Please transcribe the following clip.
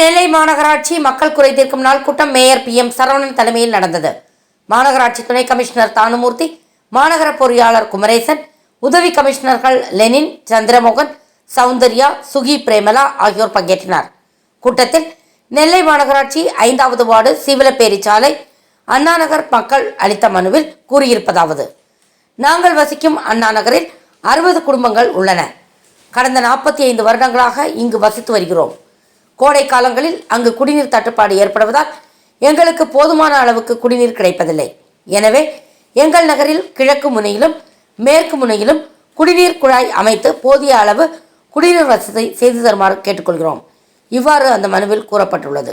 நெல்லை மாநகராட்சி மக்கள் குறை தீர்க்கும் நாள் கூட்டம் மேயர் பி எம் சரவணன் தலைமையில் நடந்தது. மாநகராட்சி துணை கமிஷனர் தானுமூர்த்தி மாநகர பொறியாளர் குமரேசன் உதவி கமிஷனர்கள் லெனின் சந்திரமோகன் சௌந்தர்யா சுகி பிரேமலா ஆகியோர் பங்கேற்றனர். கூட்டத்தில் நெல்லை மாநகராட்சி ஐந்தாவது வார்டு சீவலப்பேரி சாலை அண்ணாநகர் மக்கள் அளித்த மனுவில் கூறியிருப்பதாவது நாங்கள் வசிக்கும் அண்ணாநகரில் அறுபது குடும்பங்கள் உள்ளன. கடந்த நாற்பத்தி ஐந்து வருடங்களாக இங்கு வசித்து வருகிறோம். கோடை காலங்களில் அங்கு குடிநீர் தட்டுப்பாடு ஏற்படுவதால் எங்களுக்கு போதுமான அளவுக்கு குடிநீர் கிடைப்பதில்லை. எனவே எங்கள் நகரில் கிழக்கு முனையிலும் மேற்கு முனையிலும் குடிநீர் குழாய் அமைத்து போதிய அளவு குடிநீர் வசதி செய்து தருமாறு கேட்டுக்கொள்கிறோம். இவ்வாறு அந்த மனுவில் கூறப்பட்டுள்ளது.